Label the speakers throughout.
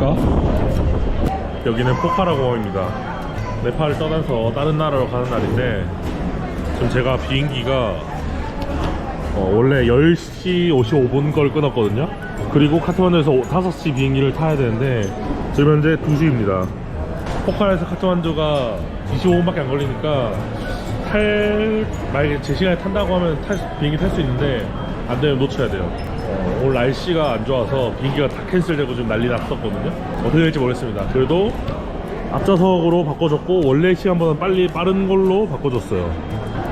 Speaker 1: 안녕하십니까? 여기는 포카라 공항입니다. 네팔을 떠나서 다른 나라로 가는 날인데 지금 제가 비행기가 어, 원래 10시 55분 걸 끊었거든요. 그리고 카트만두에서 5시 비행기를 타야 되는데 지금 현재 2시입니다. 포카라에서 카트만두가 25분밖에 안 걸리니까 탈 만약에 제 시간에 탄다고 하면 탈, 수- 비행기 탈 수 있는데 안 되면 놓쳐야 돼요 어, 오늘 날씨가 안 좋아서 비행기가 다 캔슬되고 좀 난리 났었거든요. 어떻게 될지 모르겠습니다. 그래도 앞좌석으로 바꿔줬고 원래 시간보다 빨리 빠른 걸로 바꿔줬어요.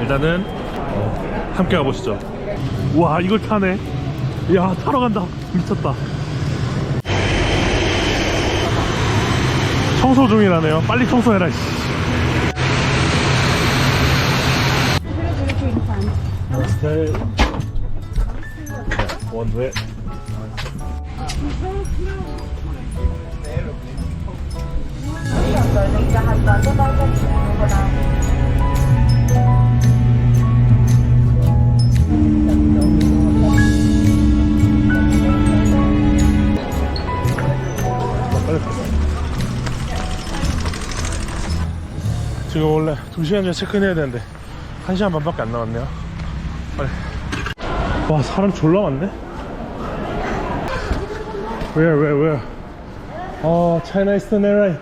Speaker 1: 일단은 어, 함께 가보시죠. 와 이걸 타네. 야 타러 간다. 미쳤다. 청소 중이라네요. 빨리 청소해라 가. 지금 원래 2시간 전에 체크인 해야 되는데 1시간 반밖에 안 남았네요 빨리 와 사람 졸라 많네 Where where where 어 China Eastern Airline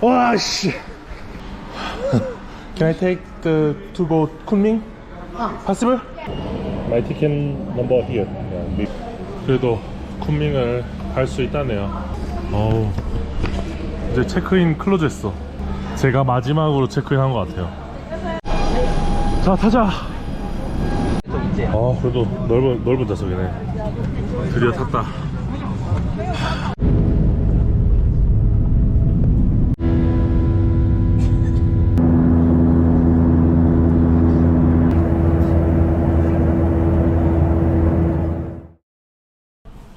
Speaker 1: 와씨 Can I take the to go Kunming? Possible? My ticket number here yeah, 그래도 쿤밍을 갈 수 있다네요 어우 이제 체크인 클로즈 했어 제가 마지막으로 체크인 한 것 같아요 자 타자 아 그래도 넓은 넓은 좌석이네 드디어 탔다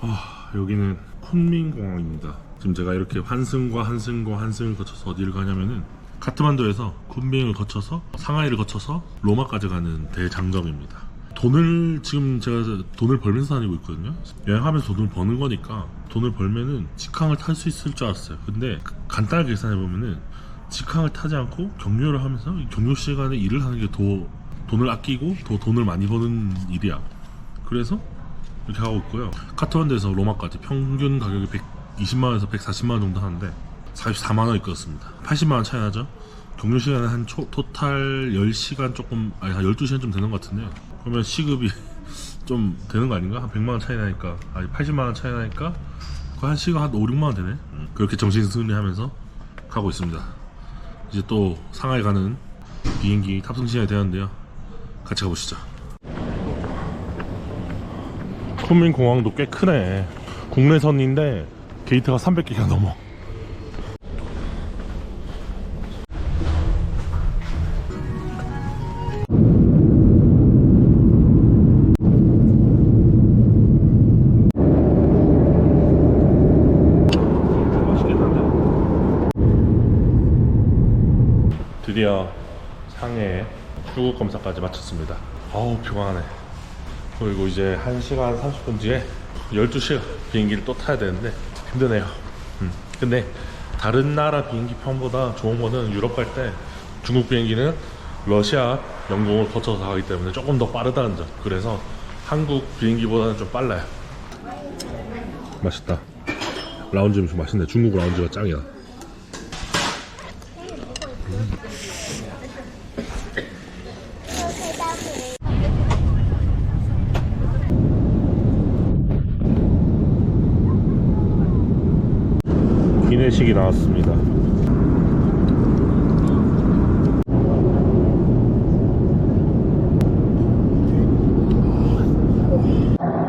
Speaker 1: 아, 여기는 쿤밍공항입니다. 지금 제가 이렇게 환승과 환승과 환승을 거쳐서 어디를 가냐면은 카트만두에서 쿤밍을 거쳐서 상하이를 거쳐서 로마까지 가는 대장정입니다. 돈을 지금 제가 돈을 벌면서 다니고 있거든요. 여행하면서 돈을 버는 거니까 돈을 벌면은 직항을 탈 수 있을 줄 알았어요. 근데 간단하게 계산해 보면은 직항을 타지 않고 경유를 하면서 이 경유 시간에 일을 하는 게 더 돈을 아끼고 더 돈을 많이 버는 일이야. 그래서 이렇게 하고 있고요. 카트만두에서 로마까지 평균 가격이 120만원에서 140만원 정도 하는데 44만원이 끊었습니다. 80만원 차이 나죠? 경유 시간은 한 초, 토탈 10시간 조금, 아니 한 12시간 좀 되는 것 같은데요. 그러면 시급이 좀 되는 거 아닌가? 한 100만원 차이 나니까, 아니 80만원 차이 나니까 거의 한 시간 한 5, 6만원 되네. 음, 그렇게 정신 승리 하면서 가고 있습니다. 이제 또 상하이 가는 비행기 탑승 시간이 되었는데요. 같이 가보시죠. 쿤밍 공항도 꽤 크네. 국내선인데 게이트가 300개가 넘어. 드디어 상해 출국 검사까지 마쳤습니다. 아우 피곤하네. 그리고 이제 1시간 30분 뒤에 12시간 비행기를 또 타야 되는데 힘드네요. 음. 근데 다른 나라 비행기 편보다 좋은 거는 유럽 갈 때 중국 비행기는 러시아, 영국을 거쳐서 가기 때문에 조금 더 빠르다는 점. 그래서 한국 비행기보다는 좀 빨라요. 맛있다. 라운지 음식 맛있네. 중국 라운지가 짱이야. 나왔습니다.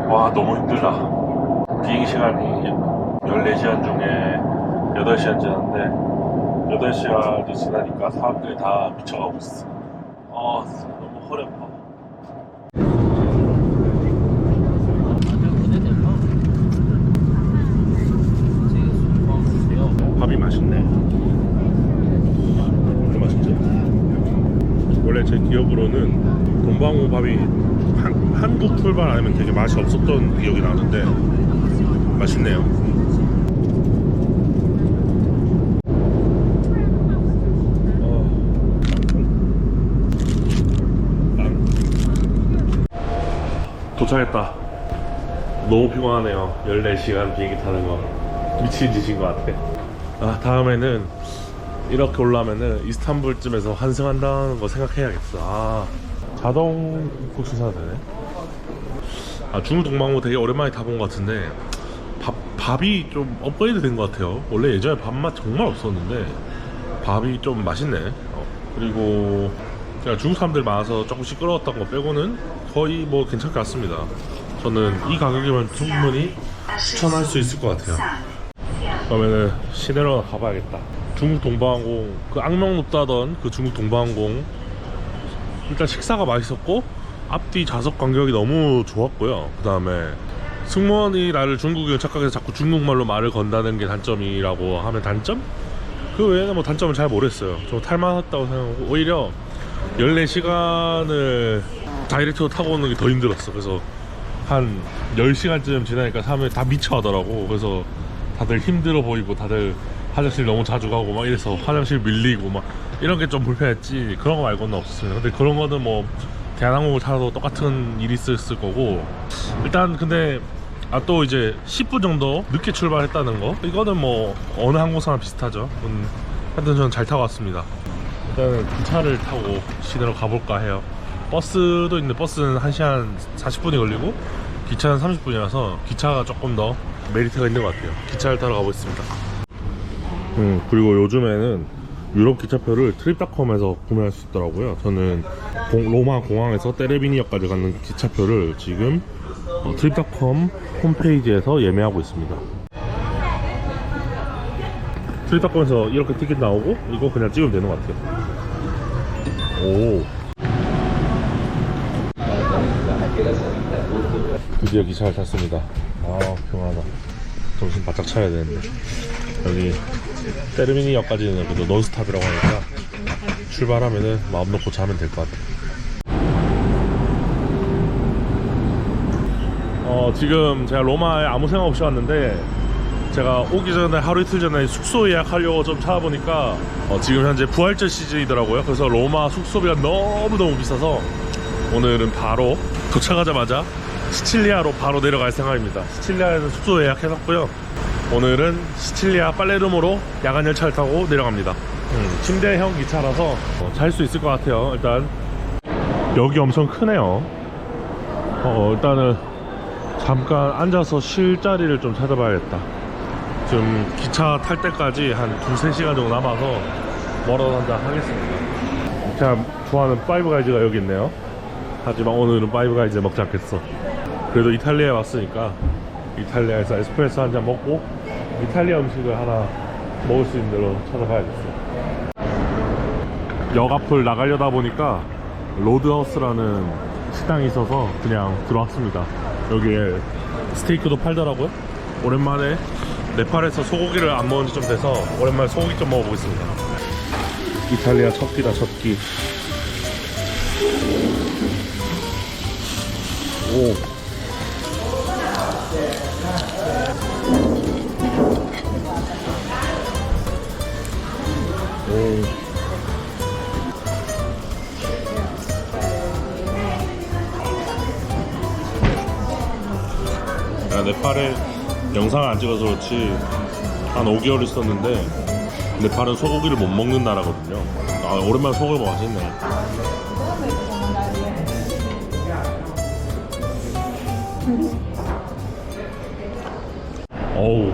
Speaker 1: 와 너무 힘들다. 비행 시간이 14시간 중에 8시간 지났는데 8시간이 지나니까 사람들이 다 미쳐가고 있어. 아 너무 허리 아파. 기억으로는 돈방호밥이 한, 한국 출발 아니면 되게 맛이 없었던 기억이 나는데 맛있네요. 어, 도착했다. 너무 피곤하네요. 14시간 비행기 타는 거. 미친 짓인 것 같아. 아 다음에는 이렇게 올라오면은 이스탄불쯤에서 환승한다는 거 생각해야겠어. 아, 자동 국수 사도 되네. 아, 중국 동방호 되게 오랜만에 타본 것 같은데 밥, 밥이 좀 업그레이드 된 것 같아요. 원래 예전에 밥맛 정말 없었는데 밥이 좀 맛있네. 어, 그리고 제가 중국 사람들 많아서 조금 시끄러웠던 거 빼고는 거의 뭐 괜찮게 왔습니다. 저는 이 가격이면 충분히 추천할 수 있을 것 같아요. 그러면은 시내로 가봐야겠다. 중국 동방항공 그 악명 높다던 그 중국 동방항공 일단 식사가 맛있었고 앞뒤 좌석 간격이 너무 좋았고요. 그 다음에 승무원이 나를 중국인 착각해서 자꾸 중국말로 말을 건다는 게 단점이라고 하면 단점? 그 외에는 뭐 단점은 잘 모르겠어요. 좀 탈만했다고 생각하고 오히려 14시간을 다이렉트로 타고 오는 게 더 힘들었어. 그래서 한 10시간쯤 지나니까 사람들이 다 미쳐 하더라고. 그래서 다들 힘들어 보이고 다들 화장실 너무 자주 가고 막 이래서 화장실 밀리고 막 이런 게 좀 불편했지. 그런 거 말고는 없었어요. 근데 그런 거는 뭐 대한항공을 타도 똑같은 일이 있었을 거고. 일단 근데 아 또 이제 10분 정도 늦게 출발했다는 거. 이거는 뭐 어느 항공사나 비슷하죠. 음, 하여튼 저는 잘 타고 왔습니다. 일단은 기차를 타고 시내로 가볼까 해요. 버스도 있는데 버스는 1시간 40분이 걸리고 기차는 30분이라서 기차가 조금 더 메리트가 있는 것 같아요. 기차를 타러 가보겠습니다 음, 그리고 요즘에는 유럽 기차표를 트립닷컴에서 구매할 수 있더라고요. 저는 공- 로마 공항에서 테레비니역까지 가는 기차표를 지금 어, 트립닷컴 홈페이지에서 예매하고 있습니다. 트립닷컴에서 이렇게 티켓 나오고 이거 그냥 찍으면 되는 것 같아요. 오. 드디어 기차를 탔습니다. 아, 평안하다. 정신 바짝 차려야 되는데. 여기 테르미니역까지는 그래도 논스탑이라고 하니까 출발하면은 마음 놓고 자면 될 것 같아요. 어, 지금 제가 로마에 아무 생각 없이 왔는데 제가 오기 전에 하루 이틀 전에 숙소 예약하려고 좀 찾아보니까 어, 지금 현재 부활절 시즌이더라고요. 그래서 로마 숙소비가 너무너무 비싸서 오늘은 바로 도착하자마자 시칠리아로 바로 내려갈 생각입니다. 시칠리아에서 숙소 예약해놨고요. 오늘은 시칠리아 빨레르모로 야간 열차를 타고 내려갑니다. 음, 침대형 기차라서 잘 수 있을 것 같아요. 일단 여기 엄청 크네요. 어, 일단은 잠깐 앉아서 쉴 자리를 좀 찾아봐야겠다. 지금 기차 탈 때까지 한 두세 시간 정도 남아서 멀어 한다 하겠습니다. 제가 좋아하는 파이브 가이즈가 여기 있네요. 하지만 오늘은 파이브 가이즈 먹지 않겠어. 그래도 이탈리아에 왔으니까 이탈리아에서 에스프레소 한 잔 먹고 이탈리아 음식을 하나 먹을 수 있는 데로 찾아가야겠어. 역 앞을 나가려다 보니까 로드하우스라는 식당이 있어서 그냥 들어왔습니다. 여기에 스테이크도 팔더라고요. 오랜만에 네팔에서 소고기를 안 먹은 지 좀 돼서 오랜만에 소고기 좀 먹어보겠습니다. 이탈리아 첫 끼다 첫 끼. 오. 오. 네팔에 영상을 안 찍어서 그렇지 한 5개월 있었는데 네팔은 소고기를 못 먹는 나라거든요. 아, 오랜만에 소고기 맛있네. 어우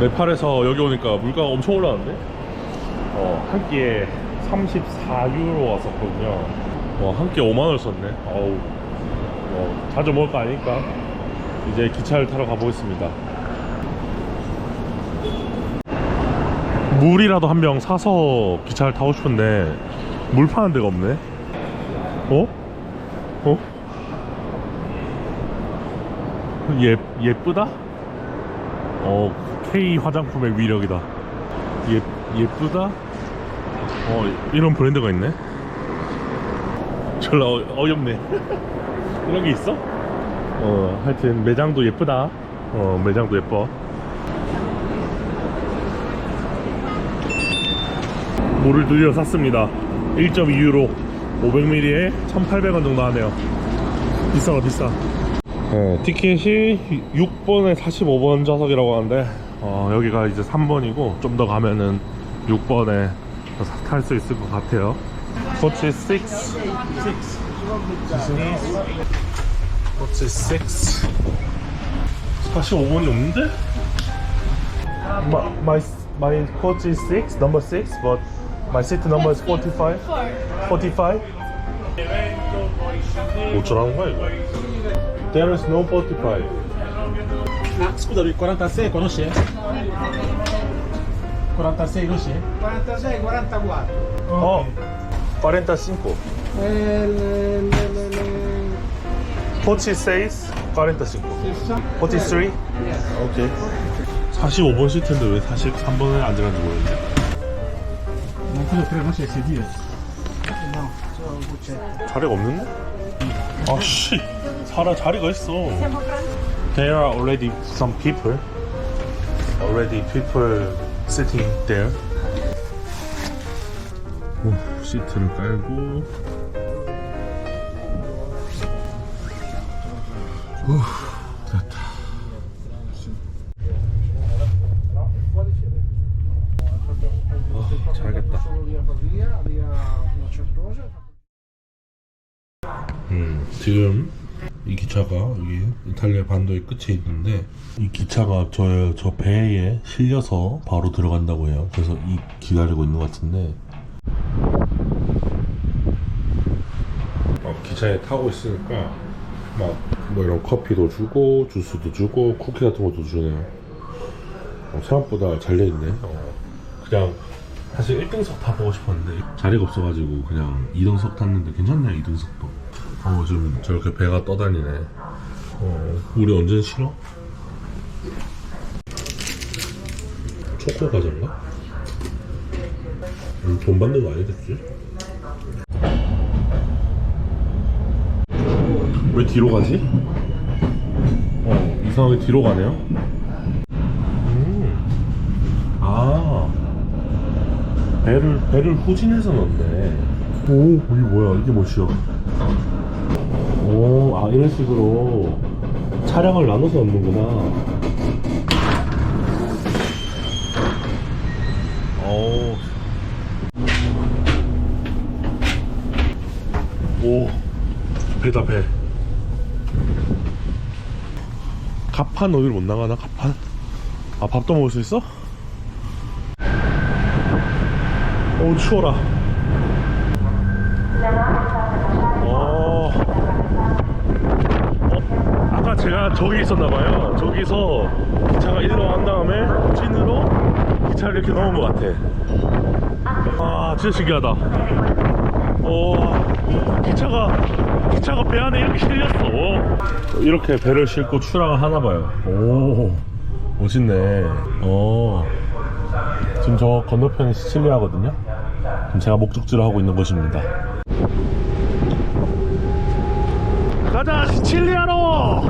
Speaker 1: 네팔에서 여기 오니까 물가가 엄청 올라는데 어, 한 끼에 34유로 왔었거든요 와, 한 끼에 5만원 썼네 어우 뭐, 자주 먹을 거 아니니까 이제 기차를 타러 가보겠습니다 물이라도 한 병 사서 기차를 타고 싶은데 물 파는 데가 없네 어? 어? 예, 예쁘다? 어, K 화장품의 위력이다. 예, 예쁘다? 어, 이런 브랜드가 있네? 졸라 어, 어이없네. 이런 게 있어? 어, 하여튼 매장도 예쁘다. 어, 매장도 예뻐. 물을 드디어 샀습니다. 1.2유로 500ml에 1,800원 정도 하네요. 비싸다 비싸. 네, 티켓이 6번에 45번 좌석이라고 하는데 어, 여기가 이제 3번이고 좀 더 가면은 6번에 탈 수 있을 것 같아요. What's 6? 6. What's 6? 45번이 없는데? My, my, my coach is 6, number 6, but my seat number is 45. 45? 어쩌라는 거야 이거? There is no 45.
Speaker 2: Ah, scusa, il 46 conosce? 46 conosce?
Speaker 3: 46, 44.
Speaker 1: 어, 45.
Speaker 3: Eh, le, le, le, le...
Speaker 1: 46, 45. 43?
Speaker 3: Yes.
Speaker 1: 오케이. 45번 시트인데 왜 43번에 앉아가지고 모르겠네. 자리가 없는데? 아씨, 사람 자리가 있어. There are already some people. Already people sitting there. 오, 시트를 깔고. 후, 됐다. 아, 잘겠다. 음, 지금 이 기차가 여기 이탈리아 반도의 끝에 있는데 이 기차가 저, 저 배에 실려서 바로 들어간다고 해요. 그래서 이 기다리고 있는 것 같은데 어, 기차에 타고 있으니까 막 뭐 이런 커피도 주고 주스도 주고 쿠키 같은 것도 주네요. 어, 생각보다 잘 돼있네. 어, 그냥 사실 1등석 타보고 싶었는데 자리가 없어가지고 그냥 2등석 탔는데 괜찮네요 2등석도 어 지금 저렇게 배가 떠다니네 어 우리 언제 싫어? 초코 과자인가? 음, 돈 받는 거 아니겠지? 왜 뒤로 가지? 어 이상하게 뒤로 가네요 음. 아 배를 배를 후진해서 넣네. 오 이게 뭐야? 이게 뭐시야? 오아 이런 식으로 차량을 나눠서 넣는구나. 오. 오 배다 배. 가판 어디로 못 나가나 가판? 아 밥도 먹을 수 있어? 오 추워라. 어. 어, 아까 제가 저기 있었나봐요. 저기서 기차가 일로 간 다음에 후진으로 기차를 이렇게 넣은 것 같아. 아, 진짜 신기하다. 오, 기차가 기차가 배 안에 이렇게 실렸어. 이렇게 배를 싣고 출항을 하나 봐요. 오, 멋있네. 어. 지금 저 건너편이 시칠리아거든요. 지금 제가 목적지로 하고 있는 곳입니다. 가자 시칠리아로!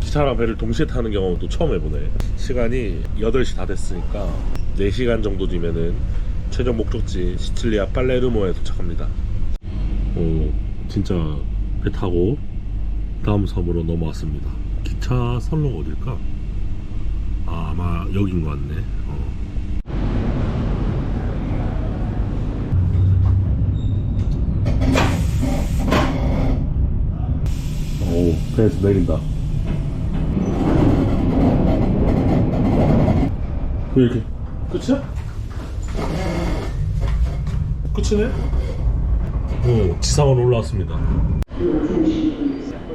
Speaker 1: 기차랑 배를 동시에 타는 또 처음 해보네. 시간이 8시 다 됐으니까 4시간 정도 뒤면은 최종 목적지 시칠리아 빨레르모에 도착합니다. 오, 진짜 배 타고 다음 섬으로 넘어왔습니다. 기차 선로가 어딜까? 아, 아마 여긴 것 같네. 어. 오, 배에서 내린다. 왜 이렇게 끝이야? 끝이네? 오, 지상으로 올라왔습니다.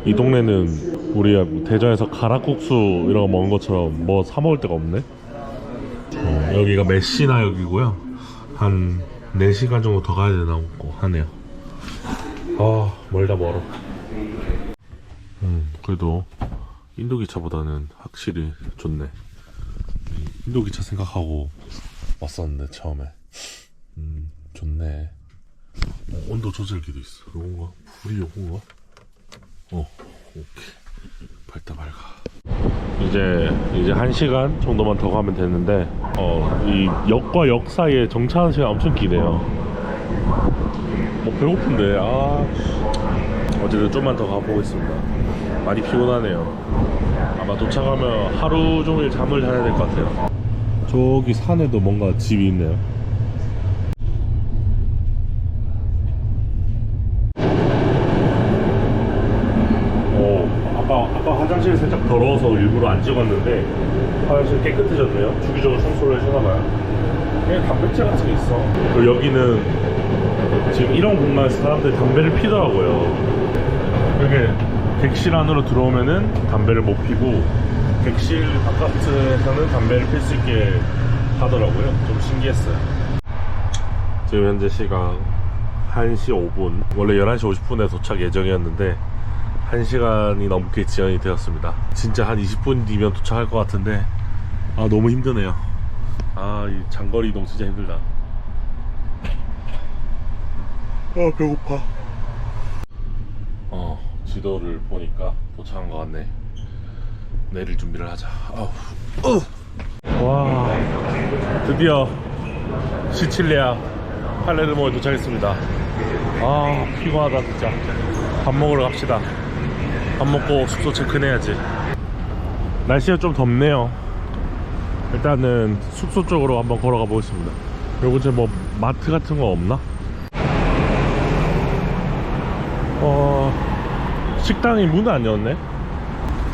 Speaker 1: 이 동네는 우리 대전에서 가락국수 이런 거 먹은 것처럼 뭐 사 먹을 데가 없네. 어, 여기가 메시나역이고요. 한 4시간 정도 더 가야 되나 고 하네요. 아, 멀다 멀어. 음, 그래도 인도 기차보다는 확실히 좋네. 인도 기차 생각하고 왔었는데 처음에. 음, 좋네. 어, 온도 조절기도 있어. 요건가? 불이 요건가? 어, 오케이. 밝다 밝아. 이제 이제 한 시간 정도만 더 가면 되는데 어, 이 역과 역 사이에 정차하는 시간 엄청 기네요. 뭐 배고픈데 아 어제는 좀만 더 가보겠습니다 많이 피곤하네요 아마 도착하면 하루 종일 잠을 자야 될 것 같아요 저기 산에도 뭔가 집이 있네요 어, 아까, 아까 화장실이 살짝 더러워서 일부러 안 찍었는데 화장실 깨끗해졌네요. 주기적으로 청소를 해주나봐요. 그냥 단백질 같은 게 있어. 그리고 여기는 지금 이런 공간에서 사람들이 담배를 피더라고요. 이렇게 객실 안으로 들어오면은 담배를 못 피고 객실 바깥에서는 담배를 필 수 있게 하더라고요. 좀 신기했어요. 지금 현재 시각 1시 5분. 원래 11시 50분에 도착 예정이었는데 1시간이 넘게 지연이 되었습니다. 진짜 한 20분 뒤면 도착할 것 같은데 아 너무 힘드네요. 아 이 장거리 이동 진짜 힘들다. 아 배고파. 어 지도를 보니까 도착한 것 같네. 내릴 준비를 하자. 아우. 어. 와 드디어 시칠리아 팔레르모에 도착했습니다. 아 피곤하다 진짜. 밥 먹으러 갑시다 밥 먹고 숙소 체크해야지. 날씨가 좀 덥네요. 일단은 숙소 쪽으로 한번 걸어가 보겠습니다. 여기 근처에 뭐 마트 같은 거 없나? 어 식당이 문안 열었네?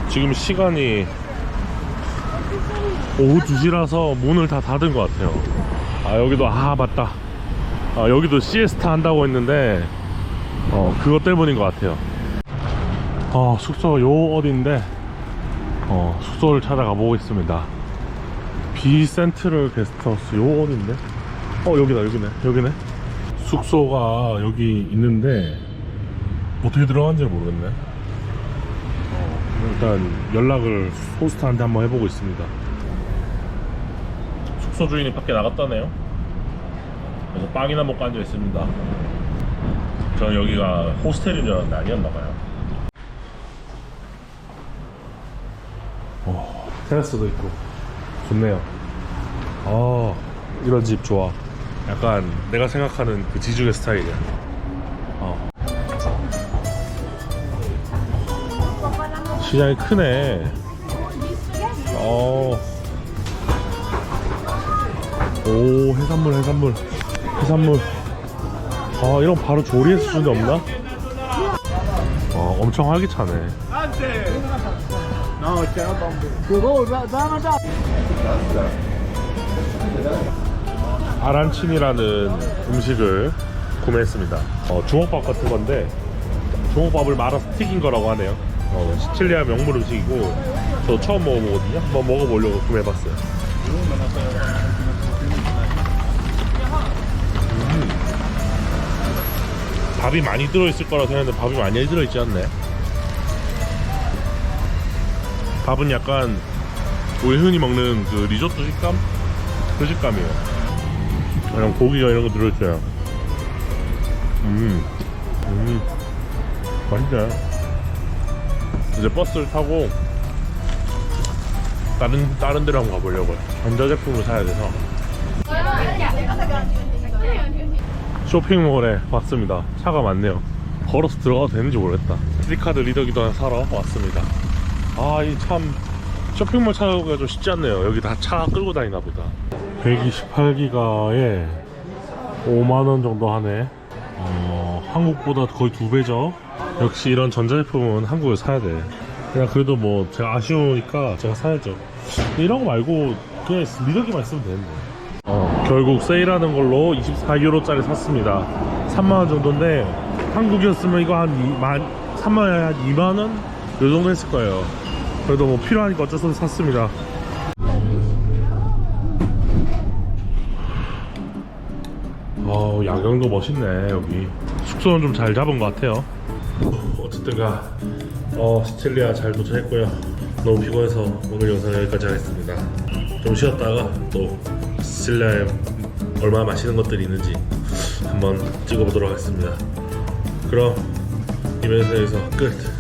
Speaker 1: 지금 시간이 오후 2시라서 문을 다 닫은 것 같아요. 아 여기도 아 맞다. 아 여기도 시에스타 한다고 했는데 어 그것 때문인 것 같아요 어 숙소 요 어딘데? 어 숙소를 찾아가 보겠습니다. 비센트럴 게스트하우스 요 어딘데? 어 여기다 여기네 여기네. 숙소가 여기 있는데 어떻게 들어간지 모르겠네. 어, 일단 연락을 호스트한테 한번 해보고 있습니다. 숙소 주인이 밖에 나갔다네요. 그래서 빵이나 먹고 앉아 있습니다. 저는 여기가 호스텔인 줄 알았는데 아니었나봐요 어, 테라스도 있고. 좋네요. 아 이런 집 좋아. 약간 내가 생각하는 그 지중해 스타일이야. 어. 시장이 크네. 어. 오 해산물 해산물. 해산물. 아 이런 바로 조리해서 주는 데 없나? 어 엄청 활기차네 아란친이라는 음식을 구매했습니다. 어, 주먹밥 같은 건데 주먹밥을 말아서 튀긴 거라고 하네요. 어, 시칠리아 명물 음식이고 저 처음 먹어보거든요. 한번 먹어보려고 구매해봤어요. 밥이 많이 들어있을 거라 생각했는데 밥이 많이 들어있지 않네 밥은 약간 우리 흔히 먹는 그 리조또 식감? 그 식감이에요 그냥 고기가 이런 거 들어있어요 음, 음 맛있네 이제 버스를 타고 다른 다른 데로 한번 가보려고요 전자제품을 사야 돼서 쇼핑몰에 왔습니다. 차가 많네요. 걸어서 들어가도 되는지 모르겠다. 스리카드 리더기도 사러 왔습니다. 아, 이 참 쇼핑몰 찾아오기가 좀 쉽지 않네요. 여기 다 차 끌고 다니나 보다. 128기가에 5만원 정도 하네. 어, 한국보다 거의 두 배죠. 역시 이런 전자제품은 한국에서 사야 돼. 그냥 그래도 뭐 제가 아쉬우니까 제가 사야죠. 이런 거 말고 그냥 리더기만 있으면 되는데. 어, 결국 세일하는 걸로 24유로짜리 샀습니다. 3만원 정도인데, 한국이었으면 이거 한 2만, 3만원에 한 2만원? 요 정도 했을 거예요. 그래도 뭐 필요하니까 어쩔 수 없이 샀습니다. 어, 야경도 멋있네, 여기. 숙소는 좀 잘 잡은 것 같아요. 어쨌든가, 어, 시칠리아 잘 도착했고요. 너무 피곤해서 오늘 영상 여기까지 하겠습니다. 좀 쉬었다가 또 시칠리아에 얼마나 맛있는 것들이 있는지 한번 찍어보도록 하겠습니다. 그럼 이벤트에서 끝.